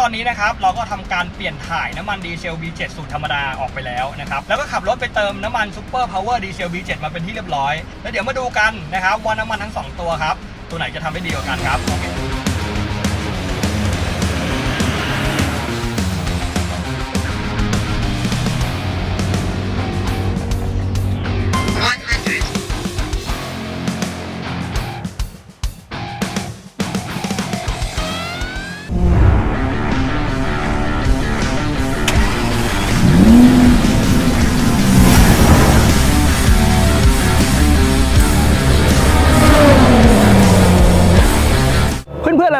ตอนนี้นะครับเราก็ทำการเปลี่ยนถ่ายน้ำมันดีเซล B7 สูตรธรรมดาออกไปแล้วนะครับแล้วก็ขับรถไปเติมน้ำมันซูเปอร์พาวเวอร์ดีเซล B7 มาเป็นที่เรียบร้อย แล้วเดี๋ยวมาดูกันนะครับว่าน้ำมันทั้งสองตัวครับตัวไหนจะทำได้ดีกว่ากันครับ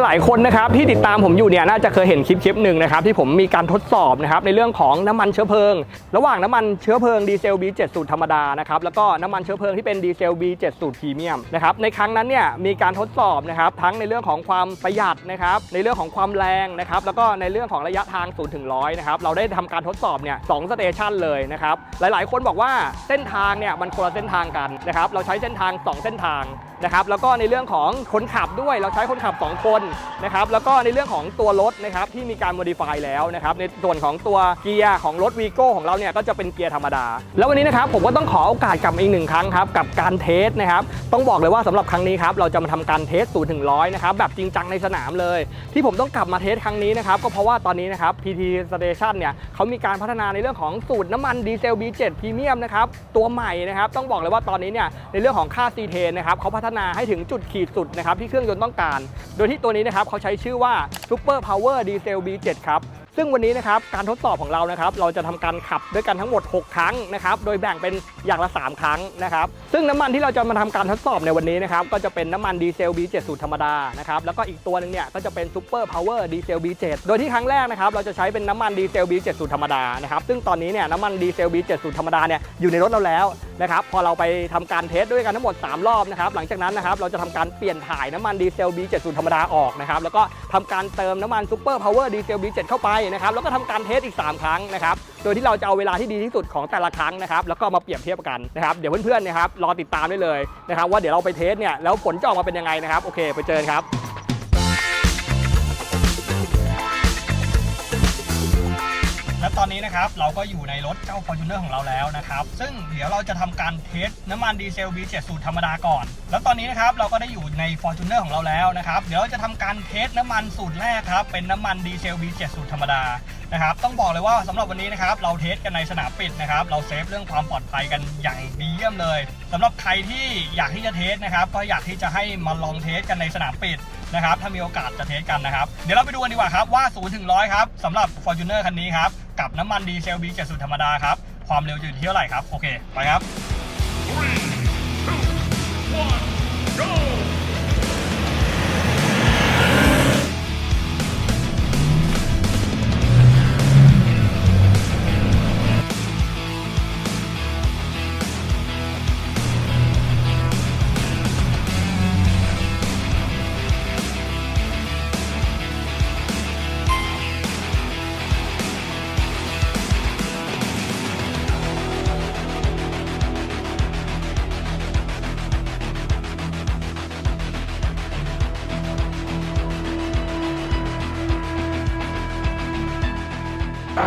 ลายคนนะครับที่ติดตามผมอยู่เนี่ยน่าจะเคยเห็นคลิปคลิปหนึ่งนะครับที่ผมมีการทดสอบนะครับในเรื่องของน้ำมันเชื้อเพลิง ระหว่างน้ำมันเชื้อเพลิงดีเซล B7 สูตรธรรมดานะครับแล้วก็น้ำมันเชื้อเพลิงที่เป็นดีเซล B7 สูตรพรีเมียมนะครับในครั้งนั้นเนี่ยมีการทดสอบนะครับทั้งในเรื่องของความประหยัดนะครับในเรื่องของความแรงนะครับแล้วก็ในเรื่องของระยะทาง0ถึง100นะครับเราได้ทำการทดสอบเนี่ยสองสเตชันเลยนะครับหลายๆ คนบอกว่าเส้นทางเนี่ยมันคนละเส้นทางกันนะครับเราใช้เส้นทางสองเส้นทางนะครับแล้วก็ในเรื่องของคนขับด้วยเราใช้คนขับ 2 คนนะครับแล้วก็ในเรื่องของตัวรถนะครับที่มีการ modify แล้วนะครับในส่วนของตัวเกียร์ของรถวีโก้ของเราเนี่ยก็จะเป็นเกียร์ธรรมดา แล้ววันนี้นะครับผมก็ต้องขอโอกาสกลับอีกหนึ่งครั้งครับกับการเทสนะครับต้องบอกเลยว่าสำหรับครั้งนี้ครับเราจะมาทำการเทส0ูถึงร้อยนะครับแบบจริงจังในสนามเลย ที่ผมต้องกลับมาเทสครั้งนี้นะครับก็เพราะว่าตอนนี้นะครับ PT Station เนี่ยเขามีการพัฒนาในเรื่องของสูตรน้ำมันดีเซล B7 พรีเมียมนะครับตัวใหม่นะครับต้องบอกเลยว่าตอนนี้เนี่ยในเรื่องของค่า C เทนนะครับเขาพัฒนาให้ถึงจุดขีดสุดนะครับที่เครื่องยนต์ต้องการ โดยที่ตัวนี้นะครับเขาใช้ชื่อว่า Super Power Diesel B7 ครับ ซึ่งวันนี้นะครับการทดสอบของเรานะครับเราจะทำการขับด้วยกันทั้งหมด 6 ครั้งนะครับโดยแบ่งเป็นอย่างละ 3 ครั้งนะครับซึ่งน้ำมันที่เราจะมาทำการทดสอบในวันนี้นะครับก็จะเป็นน้ำมันดีเซล B7 สูตรธรรมดานะครับแล้วก็อีกตัวหนึงเนี่ยก็จะเป็น Super Power Diesel B7 โดยที่ครั้งแรกนะครับเราจะใช้เป็นน้ำมันดีเซล B7 สูตรธรรมดานะครับซึ่งตอนนี้เนี่ยน้ำมันดีเซล B7 สูตรธรรมดาเนี่ยอยู่ในรถเราแล้วนะครับพอเราไปทำการเทสด้วยกันทั้งหมด 3 รอบนะครับหลังจากนั้นนะครับเราจะทำการเปลี่ยนถ่ายน้ำมันดีเซล B7 สูตรธรรมดาออกนะครับแล้วก็ทำการเติมน้ำมัน Super Power Diesel B7 เข้าไปนะครับแล้วก็ทำการเทสอีก 3 ครั้งนะครับโดยที่เราจะเอาเวลาที่ดีที่สุดของแต่ละครั้งนะครับแล้วก็มาเปรียบเทียบกันนะครับเดี๋ยวเพื่อนๆนะครับรอติดตามได้เลยนะครับว่าเดี๋ยวเราไปเทสเนี่ยแล้วผลจะออกมาเป็นยังไงนะครับโอเคไปเจอกันครับ ตอนนี้นะครับเราก็อยู่ในรถเจ้า Fortuner ของเราแล้วนะครับ ซึ่งเดี๋ยวเราจะทำการเทสน้ำมันดีเซล B7 สูตรธรรมดาก่อน แล้วตอนนี้นะครับเราก็ได้อยู่ใน Fortuner ของเราแล้วนะครับ เดี๋ยวเราจะทำการเทสน้ำมันสูตรแรกครับ เป็นน้ำมันดีเซล B7 สูตรธรรมดานะครับ ต้องบอกเลยว่าสำหรับวันนี้นะครับเราเทสกันในสนามปิดนะครับ เราเซฟเรื่องความปลอดภัยกันอย่างดีเยี่ยมเลยสำหรับใครที่อยากที่จะเทสนะครับ ก็อยากที่จะให้มาลองเทสกันในสนามปิดนะครับ ถ้ามีโอกาสจะเทสกันนะครับ เดี๋ยวเราไปดูกันดีกว่าครับว่า0ถึง100ครับสำหรับ Fortuner คันนี้ครับ กับน้ำมันดีเซล B7 สูตรธรรมดาครับ ความเร็วอยู่ที่เท่าไหร่ครับ โอเค ไปครับ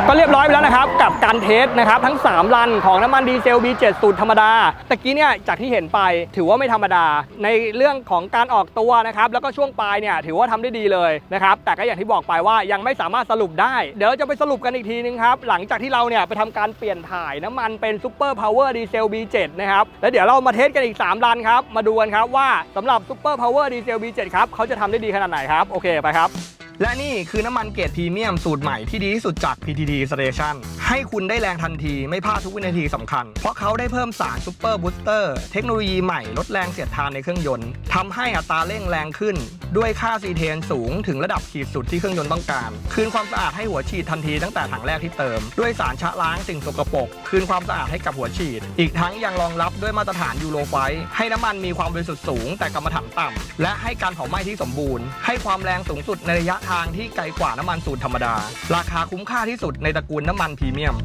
ก็เรียบร้อยไปแล้วนะครับ กับการเทสนะครับ ทั้ง3รันของน้ำมันดีเซล B7 สูตรธรรมดาตะกี้เนี่ยจากที่เห็นไปถือว่าไม่ธรรมดา ในเรื่องของการออกตัวนะครับ แล้วก็ช่วงปลายเนี่ยถือว่าทำได้ดีเลยนะครับ แต่ก็อย่างที่บอกไปว่ายังไม่สามารถสรุปได้ เดี๋ยวเราจะไปสรุปกันอีกทีนึงครับ หลังจากที่เราเนี่ยไปทำการเปลี่ยนถ่ายน้ำมันเป็น Super Power Diesel B7 นะครับแล้วเดี๋ยวเรามาเทสกันอีก3รันครับมาดูกันครับว่าสำหรับ Super Power Diesel B7 ครับเขาจะทำได้ดีขนาดไหนครับโอเคไปครับ และนี่คือน้ำมันเกรดพรีเมียมสูตรใหม่ที่ดีที่สุดจาก PTT Station ให้คุณได้แรงทันทีไม่พลาดทุกวินาทีสำคัญ เพราะเขาได้เพิ่มสารซูเปอร์บูสเตอร์เทคโนโลยีใหม่ลดแรงเสียดทานในเครื่องยนต์ทำให้อัตราเร่งแรงขึ้น ด้วยค่าซีเทนสูงถึงระดับขีดสุดที่เครื่องยนต์ต้องการ คืนความสะอาดให้หัวฉีดทันทีตั้งแต่ถังแรกที่เติม ด้วยสารชะล้างสิ่งสกปรกคืนความสะอาดให้กับหัวฉีด อีกทั้งยังรองรับด้วยมาตรฐานยูโรไฟให้น้ำมันมีความบริสุทธิ์สูง แต่กรรมฐานต่ำและให้การเผาไหม้ที่สมบูรณ์ ให้ความแรงสูงสุดในระยะทางที่ไกลกว่าน้ำมันสูตรธรรมดา ราคาคุ้มค่าที่สุดในตระกูลน้ำมันพรีเมียม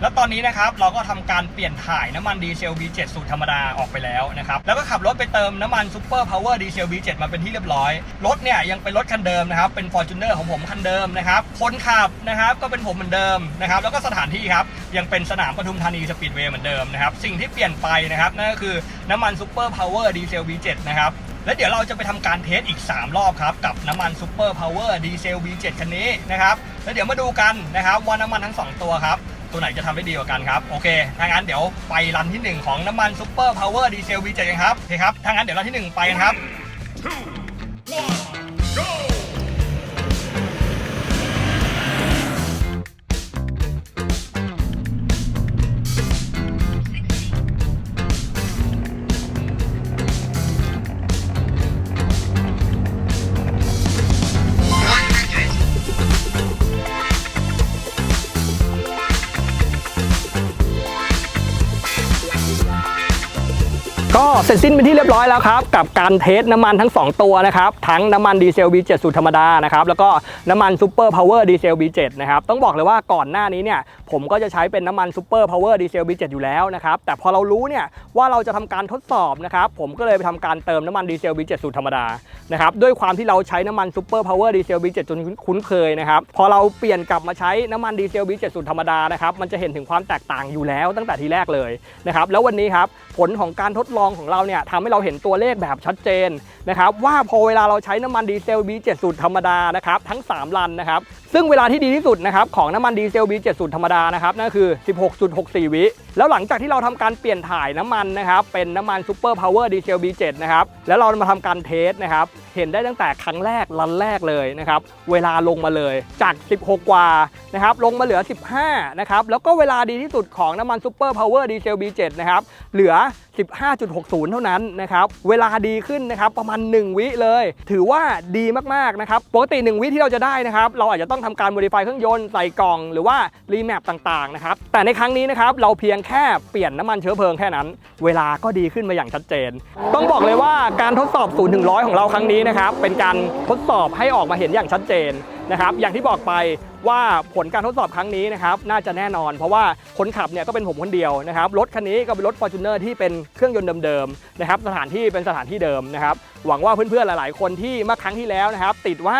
แล้วตอนนี้นะครับเราก็ทำการเปลี่ยนถ่ายน้ำมันดีเซล V7 สูตรธรรมดาออกไปแล้วนะครับ แล้วก็ขับรถไปเติมน้ำมันซูเปอร์พาวเวอร์ดีเซล V7 มาเป็นที่เรียบร้อย รถเนี่ยยังเป็นรถคันเดิมนะครับ เป็น Fortuner ของผมคันเดิมนะครับ คนขับนะครับก็เป็นผมเหมือนเดิมนะครับ แล้วก็สถานที่ครับยังเป็นสนามปทุมธานีสปีดเวย์เหมือนเดิมนะครับ สิ่งที่เปลี่ยนไปนะครับนั่นก็คือน้ำมันซูเปอร์พาวเวอร์ดีเซล V7 นะครับ และเดี๋ยวเราจะไปทำการเทสอีก 3 รอบครับ กับน้ำมันซูเปอร์พาวเวอร์ดีเซล V7 คันนี้นะครับ แล้วเดี๋ยวมาดูกันนะครับว่าน้ำมันทั้ง 2 ตัวครับ ตัวไหนจะทำได้ดีกว่ากันครับ โอเคถ้างั้นเดี๋ยวไปรันที่ 1 ของน้ำมันซูเปอร์พาวเวอร์ดีเซล V7 กันครับโอเคครับถ้างั้นเดี๋ยวรันที่ 1 ไปกันครับ เสร็จสิ้นเป็นที่เรียบร้อยแล้วครับ กับการเทสน้ำมันทั้ง 2 ตัวนะครับ ทั้งน้ำมันดีเซล V7 สูตรธรรมดานะครับแล้วก็น้ำมันซูเปอร์พาวเวอร์ดีเซล V7 นะครับต้องบอกเลยว่าก่อนหน้านี้เนี่ยผมก็จะใช้เป็นน้ำมันซูเปอร์พาวเวอร์ดีเซล V7 อยู่แล้วนะครับแต่พอเรารู้เนี่ยว่าเราจะทำการทดสอบนะครับผมก็เลยไปทำการเติมน้ำมันดีเซล V7 สูตรธรรมดานะครับด้วยความที่เราใช้น้ำมันซูเปอร์พาวเวอร์ดีเซล V7 จนคุ้นเคยนะครับพอเราเปลี่ยนกลับมาใช้น้ำมันดีเซล V7 สูตรธรรมดานะครับมันจะเห็นถึงความแตกต่างอยู่แล้วตั้งแต่ทีแรกเลยนะครับแล้ววันนี้ครับผลของการทดลองของเราเนี่ยทำให้เราเห็นตัวเลขแบบชัดเจนนะครับว่าพอเวลาเราใช้น้ำมันดีเซล B7 สูตรธรรมดานะครับทั้ง 3 ลันนะครับ ซึ่งเวลาที่ดีที่สุดนะครับของน้ำมันดีเซล V7 สูตรธรรมดานะครับนั่นคือ 16.64 วิแล้วหลังจากที่เราทำการเปลี่ยนถ่ายน้ำมันนะครับเป็นน้ำมันซูเปอร์พาวเวอร์ดีเซล V7 นะครับแล้วเรามาทำการเทสนะครับเห็นได้ตั้งแต่ครั้งแรกลันแรกเลยนะครับเวลาลงมาเลยจาก 16 กว่านะครับลงมาเหลือ 15นะครับแล้วก็เวลาดีที่สุดของน้ำมันซูเปอร์พาวเวอร์ดีเซล V7 นะครับเหลือ 15.60 เท่านั้นนะครับเวลาดีขึ้นนะครับประมาณ 1 วิเลย ถือว่าดีมากๆนะครับปกติ 1 วิที่เราจะได้นะครับเราอาจจะต้องทำการ modify เครื่องยนต์ใส่กล่องหรือว่ารีแมปต่างๆนะครับแต่ในครั้งนี้นะครับเราเพียงแค่เปลี่ยนน้ำมันเชื้อเพลิงแค่นั้น เวลาก็ดีขึ้นมาอย่างชัดเจน ต้องบอกเลยว่าการทดสอบ0ถึง100ของเราครั้งนี้นะครับเป็นการทดสอบให้ออกมาเห็นอย่างชัดเจนนะครับอย่างที่บอกไปว่าผลการทดสอบครั้งนี้นะครับน่าจะแน่นอน เพราะว่าคนขับเนี่ยก็เป็นผมคนเดียวนะครับรถคันนี้ก็เป็นรถ Fortuner ที่เป็นเครื่องยนต์เดิมๆนะครับสถานที่เป็นสถานที่เดิมนะครับหวังว่าเพื่อนๆหลาย ๆ คนที่เมื่อครั้งที่แล้วนะครับติดว่า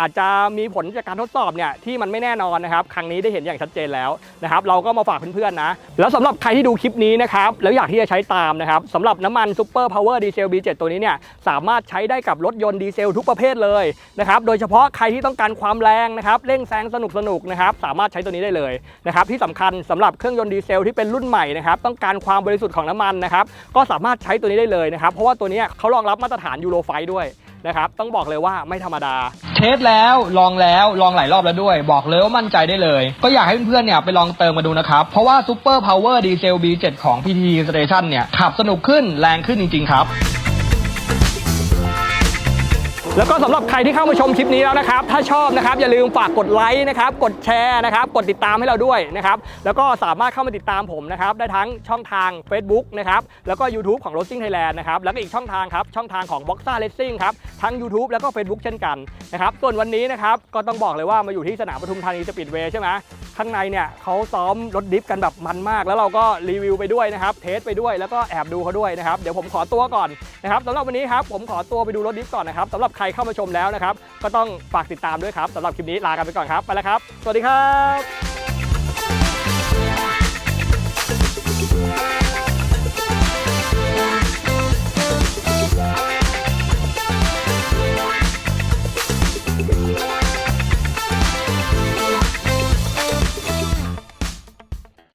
อาจจะมีผลจากการทดสอบเนี่ยที่มันไม่แน่นอนนะครับ ครั้งนี้ได้เห็นอย่างชัดเจนแล้วนะครับ เราก็มาฝากเพื่อนๆนะ แล้วสำหรับใครที่ดูคลิปนี้นะครับ แล้วอยากที่จะใช้ตามนะครับสำหรับน้ำมันซูเปอร์พาวเวอร์ดีเซล B7 ตัวนี้เนี่ยสามารถใช้ได้กับรถยนต์ดีเซลทุกประเภทเลยนะครับโดยเฉพาะใครที่ต้องการความแรงนะครับเร่งแซงสนุกสนุกๆนะครับสามารถใช้ตัวนี้ได้เลยนะครับที่สำคัญสำหรับเครื่องยนต์ดีเซลที่เป็นรุ่นใหม่นะครับต้องการความบริสุทธิ์ของน้ำมันนะครับก็สามารถใช้ตัวนี้ได้เลยนะครับเพราะว่าตัวนี้เขารองรับมาตรฐานยูโรไฟด้วย นะครับต้องบอกเลยว่าไม่ธรรมดา เทสแล้วลองแล้วลองหลายรอบแล้วด้วย บอกเลยว่ามั่นใจได้เลย ก็อยากให้เพื่อนๆเนี่ยไปลองเติมมาดูนะครับ เพราะว่า Super Power Diesel B7 ของ PT Station เนี่ยขับสนุกขึ้นแรงขึ้นจริง ๆ ครับ แล้วก็สำหรับใครที่เข้ามาชมคลิปนี้แล้วนะครับ ถ้าชอบนะครับอย่าลืมฝากกดไลค์นะครับ กดแชร์นะครับ กดติดตามให้เราด้วยนะครับ แล้วก็สามารถเข้ามาติดตามผมนะครับ ได้ทั้งช่องทาง Facebook นะครับ แล้วก็ YouTube ของ Racing Thailand นะครับ แล้วก็อีกช่องทางครับ ช่องทางของ Boxa Racing ครับ ทั้ง YouTube แล้วก็ Facebook เช่นกันนะครับ ส่วนวันนี้นะครับ ก็ต้องบอกเลยว่ามาอยู่ที่สนามปทุมธานีสปีดเวย์ใช่ไหม ข้างในเนี่ยเขาซ้อมรถดิฟกันแบบมันมาก แล้วเราก็รีวิวไปด้วยนะครับ เทสไปด้วยแล้วก็แอบดูเขาด้วยนะครับ เดี๋ยวผมขอตัวก่อนนะครับสำหรับวันนี้ครับผมขอตัวไปดูรถดิฟก่อนนะครับสำหรับใครเข้ามาชมแล้วนะครับ ก็ต้องฝากติดตามด้วยครับสำหรับคลิปนี้ลากันไปก่อนครับไปแล้วครับ สวัสดีครับ